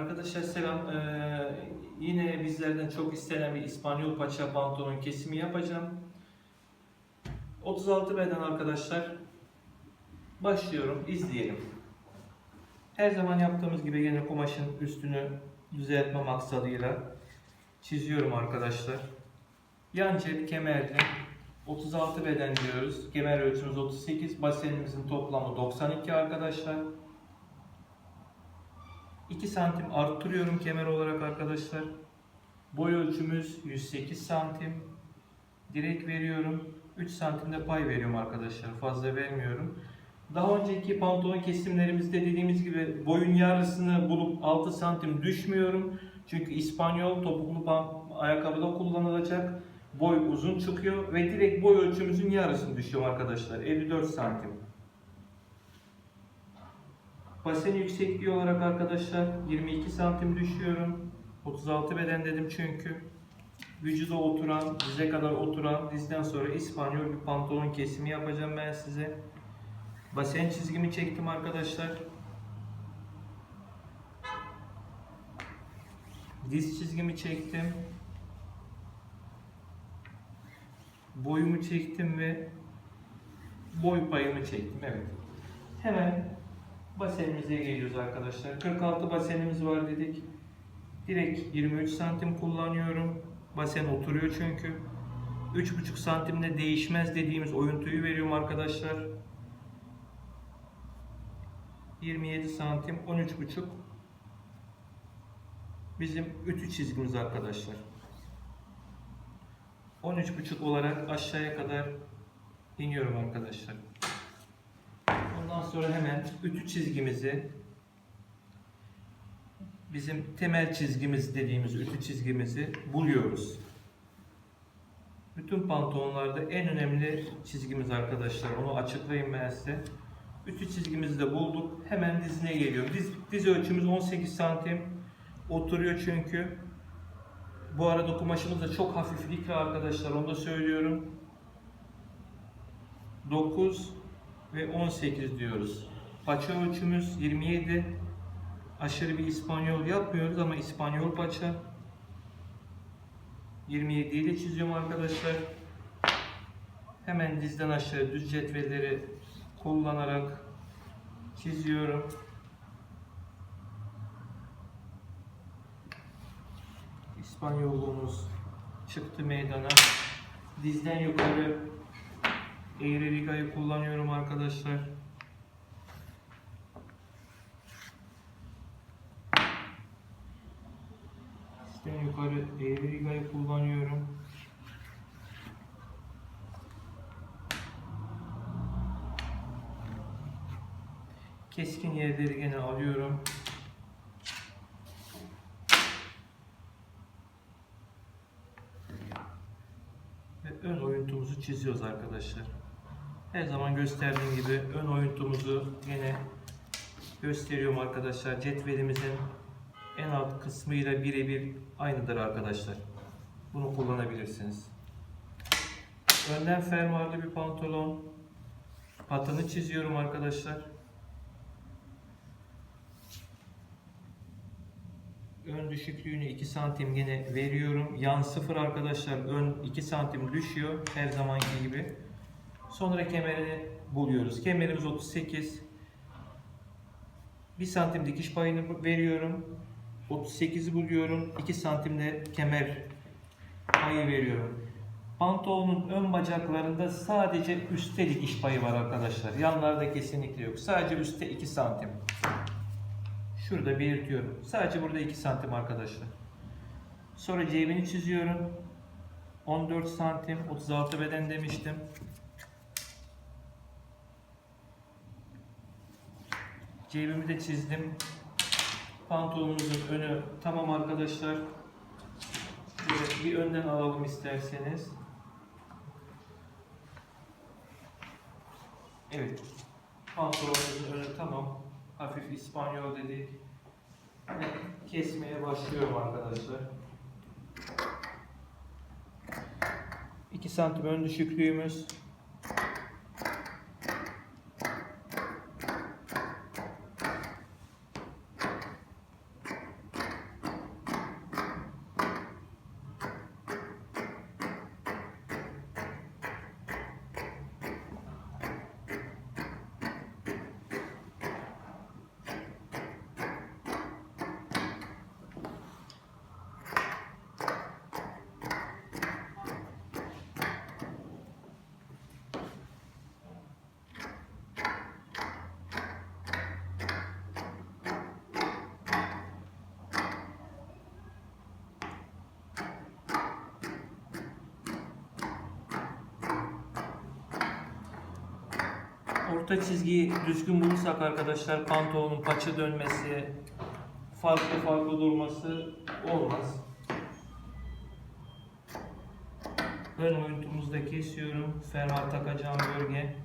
Arkadaşlar selam. Ee, yine bizlerden çok istenen bir İspanyol paça pantolon kesimi yapacağım. 36 beden arkadaşlar. Başlıyorum. izleyelim. Her zaman yaptığımız gibi yine kumaşın üstünü düzeltme maksadıyla çiziyorum arkadaşlar. Yan cep kemerli 36 beden diyoruz. Kemer ölçümüz 38. Basenimizin toplamı 92 arkadaşlar. 2 santim arttırıyorum kemer olarak arkadaşlar. Boy ölçümüz 108 santim. Direk veriyorum. 3 santimde pay veriyorum arkadaşlar. Fazla vermiyorum. Daha önceki pantolon kesimlerimizde dediğimiz gibi boyun yarısını bulup 6 santim düşmüyorum. Çünkü İspanyol topuklu ayakkabıda kullanılacak. Boy uzun çıkıyor ve direkt boy ölçümüzün yarısını düşüyorum arkadaşlar. 54 santim. Basen yüksekliği olarak arkadaşlar 22 santim düşüyorum. 36 beden dedim çünkü. Vücuda oturan, dize kadar oturan, dizden sonra İspanyol bir pantolon kesimi yapacağım ben size. Basen çizgimi çektim arkadaşlar. Diz çizgimi çektim. Boyumu çektim ve boy payımı çektim. Evet. Hemen basenimize geliyoruz arkadaşlar. 46 basenimiz var dedik. Direkt 23 santim kullanıyorum. Basen oturuyor çünkü. 3,5 santimde değişmez dediğimiz oyuntuyu veriyorum arkadaşlar. 27 santim 13,5 bizim ütü çizgimiz arkadaşlar. 13,5 olarak aşağıya kadar iniyorum arkadaşlar. Ondan sonra hemen ütü çizgimizi bizim temel çizgimiz dediğimiz ütü çizgimizi buluyoruz. Bütün pantolonlarda en önemli çizgimiz arkadaşlar. Onu açıklayayım ben size. Ütü çizgimizi de bulduk. Hemen dizine geliyorum. Diz, diz ölçümüz 18 santim. Oturuyor çünkü. Bu arada kumaşımız da çok hafif arkadaşlar. Onu da söylüyorum. 9 ve 18 diyoruz. Paça ölçümüz 27. Aşırı bir İspanyol yapmıyoruz ama İspanyol paça. 27 ile çiziyorum arkadaşlar. Hemen dizden aşağı düz cetvelleri kullanarak çiziyorum. İspanyolluğumuz çıktı meydana. Dizden yukarı eğri rigayı kullanıyorum arkadaşlar. Dizden yukarı eğri rigayı kullanıyorum. Keskin yerleri gene alıyorum. Ve ön oyuntumuzu çiziyoruz arkadaşlar. Her zaman gösterdiğim gibi ön oyuntumuzu yine gösteriyorum arkadaşlar. Cetvelimizin en alt kısmıyla birebir aynıdır arkadaşlar. Bunu kullanabilirsiniz. Önden fermuarlı bir pantolon. Patını çiziyorum arkadaşlar. Ön düşüklüğünü 2 santim yine veriyorum. Yan 0 arkadaşlar. Ön 2 santim düşüyor. Her zamanki gibi. Sonra kemerini buluyoruz. Kemerimiz 38. 1 santim dikiş payını veriyorum. 38'i buluyorum. 2 santimde kemer payı veriyorum. Pantolonun ön bacaklarında sadece üstte dikiş payı var arkadaşlar. Yanlarda kesinlikle yok. Sadece üstte 2 santim. Şurada belirtiyorum. Sadece burada 2 santim arkadaşlar. Sonra cebini çiziyorum. 14 santim 36 beden demiştim. Cebimi de çizdim. Pantolonumuzun önü tamam arkadaşlar. Şöyle bir önden alalım isterseniz. Evet. Pantolonumuzun önü tamam. Hafif İspanyol dedik. Kesmeye başlıyorum arkadaşlar. 2 santim ön düşüklüğümüz. Orta çizgiyi düzgün bulursak arkadaşlar pantolonun paça dönmesi, farklı farklı durması olmaz. Ön oyuntumuzu da kesiyorum. Fermuar takacağım bölge.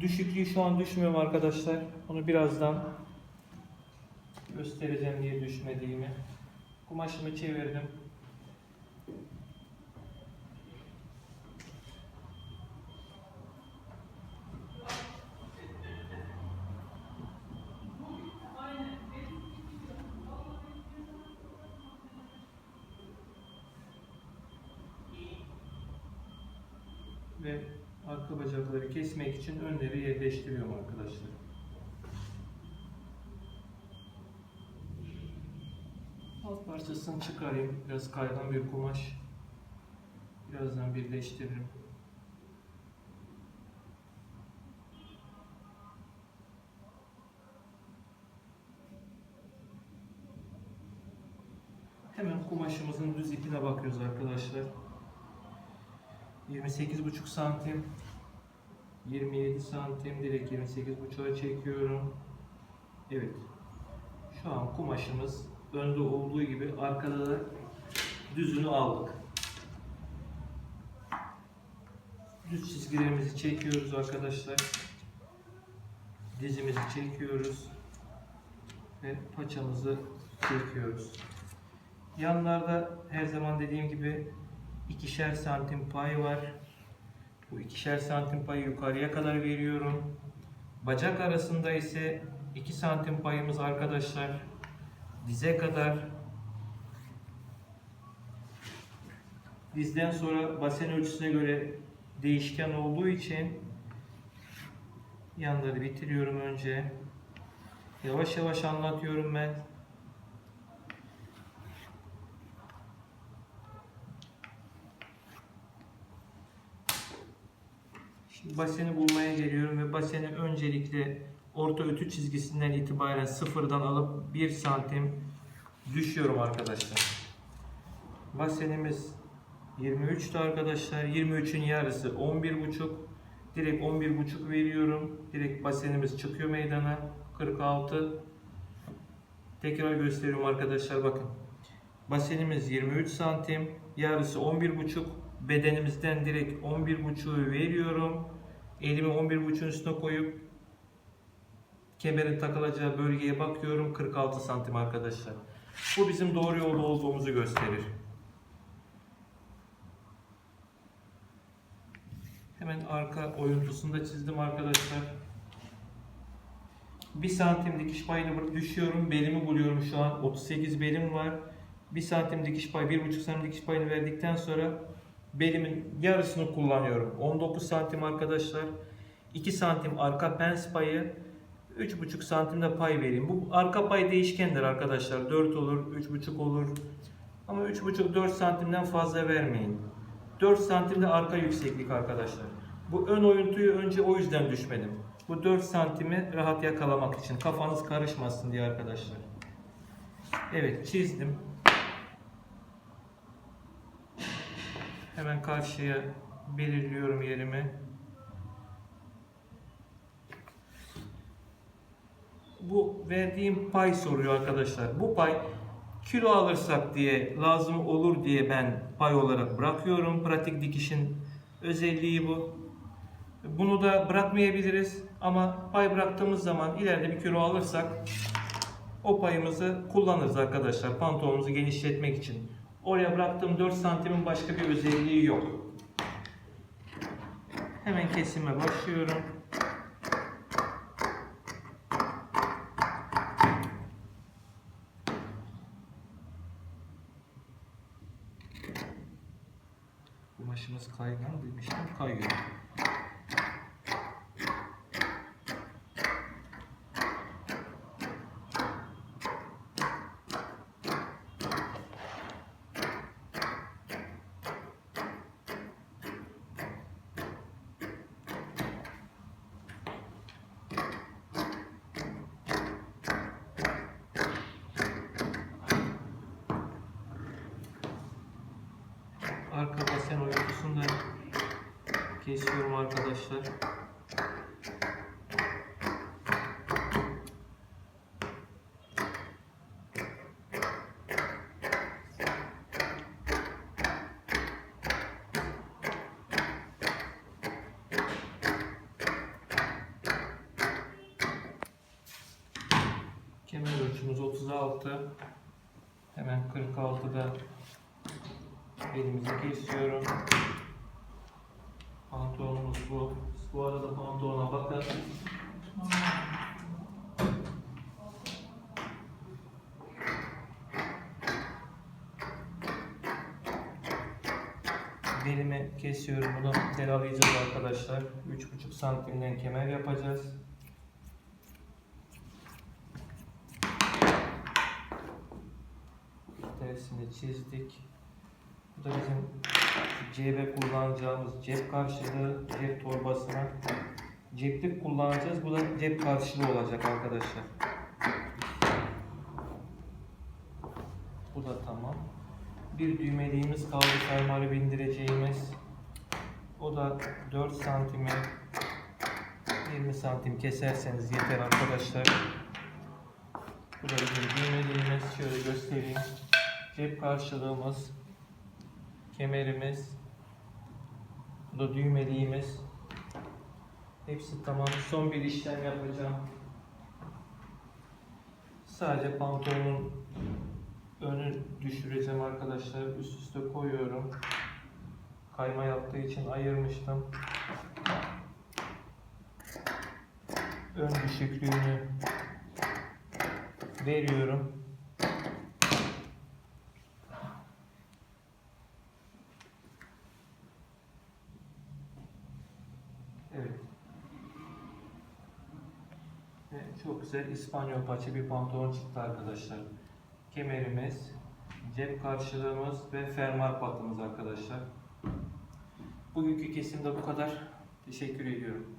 Düşüklüğü şu an düşmüyorum arkadaşlar. Onu birazdan göstereceğim niye düşmediğimi. Kumaşımı çevirdim. ve arka bacakları kesmek için önleri yerleştiriyorum arkadaşlar. Alt parçasını çıkarayım. Biraz kaygan bir kumaş. Birazdan birleştiririm. Hemen kumaşımızın düz ipine bakıyoruz arkadaşlar. 28,5 santim 27 santim direkt 28,5'a çekiyorum. Evet. Şu an kumaşımız önde olduğu gibi arkada da düzünü aldık. Düz çizgilerimizi çekiyoruz arkadaşlar. Dizimizi çekiyoruz. Ve paçamızı çekiyoruz. Yanlarda her zaman dediğim gibi ikişer santim pay var. Bu ikişer santim payı yukarıya kadar veriyorum. Bacak arasında ise 2 santim payımız arkadaşlar. Dize kadar. Dizden sonra basen ölçüsüne göre değişken olduğu için yanları bitiriyorum önce. Yavaş yavaş anlatıyorum ben. Baseni bulmaya geliyorum ve baseni öncelikle orta ütü çizgisinden itibaren sıfırdan alıp 1 santim düşüyorum arkadaşlar. Basenimiz 23'tü arkadaşlar. 23'ün yarısı 11,5. Direkt 11,5 veriyorum. Direkt basenimiz çıkıyor meydana. 46. Tekrar gösteriyorum arkadaşlar bakın. Basenimiz 23 santim. Yarısı 11,5 bedenimizden direkt 11.5'u veriyorum. Elimi 11.5'un üstüne koyup kemerin takılacağı bölgeye bakıyorum. 46 santim arkadaşlar. Bu bizim doğru yolda olduğumuzu gösterir. Hemen arka oyuntusunu da çizdim arkadaşlar. 1 santim dikiş payını düşüyorum. Belimi buluyorum şu an. 38 belim var. 1 santim dikiş payı, 1,5 santim dikiş payını verdikten sonra belimin yarısını kullanıyorum. 19 santim arkadaşlar. 2 santim arka pens payı. 3,5 santimde pay vereyim. Bu arka pay değişkendir arkadaşlar. 4 olur, 3,5 olur. Ama 3,5-4 santimden fazla vermeyin. 4 santimde arka yükseklik arkadaşlar. Bu ön oyuntuyu önce o yüzden düşmedim. Bu 4 santimi rahat yakalamak için. Kafanız karışmasın diye arkadaşlar. Evet çizdim. Hemen karşıya belirliyorum yerimi. Bu verdiğim pay soruyor arkadaşlar. Bu pay kilo alırsak diye lazım olur diye ben pay olarak bırakıyorum. Pratik dikişin özelliği bu. Bunu da bırakmayabiliriz ama pay bıraktığımız zaman ileride bir kilo alırsak o payımızı kullanırız arkadaşlar pantolonumuzu genişletmek için. Oraya bıraktığım 4 santimin başka bir özelliği yok. Hemen kesime başlıyorum. Kumaşımız kaygan demiştim. Kayıyor. arka basen oyuntusunu da kesiyorum arkadaşlar. Kemer ölçümüz 36. Hemen 46'da elimizi kesiyorum. Pantolonumuz bu. Bu arada pantolona bakın. Belimi kesiyorum. Bunu telalayacağız arkadaşlar. 3,5 santimden kemer yapacağız. Tersini çizdik. Bu da bizim cebe kullanacağımız cep karşılığı cep torbasına ceplik kullanacağız. Bu da cep karşılığı olacak arkadaşlar. Bu da tamam. Bir düğmeliğimiz kaldı fermuarı bindireceğimiz. O da 4 santime 20 santim keserseniz yeter arkadaşlar. Bu da bizim düğmeliğimiz. Şöyle göstereyim. Cep karşılığımız. Kemerimiz. Bu da düğmeliğimiz. Hepsi tamam. Son bir işlem yapacağım. Sadece pantolonun önü düşüreceğim arkadaşlar. Üst üste koyuyorum. Kayma yaptığı için ayırmıştım. Ön düşüklüğünü veriyorum. Evet. Ve çok güzel İspanyol paça bir pantolon çıktı arkadaşlar. Kemerimiz, cep karşılığımız ve fermuar patımız arkadaşlar. Bugünkü kesimde bu kadar. Teşekkür ediyorum.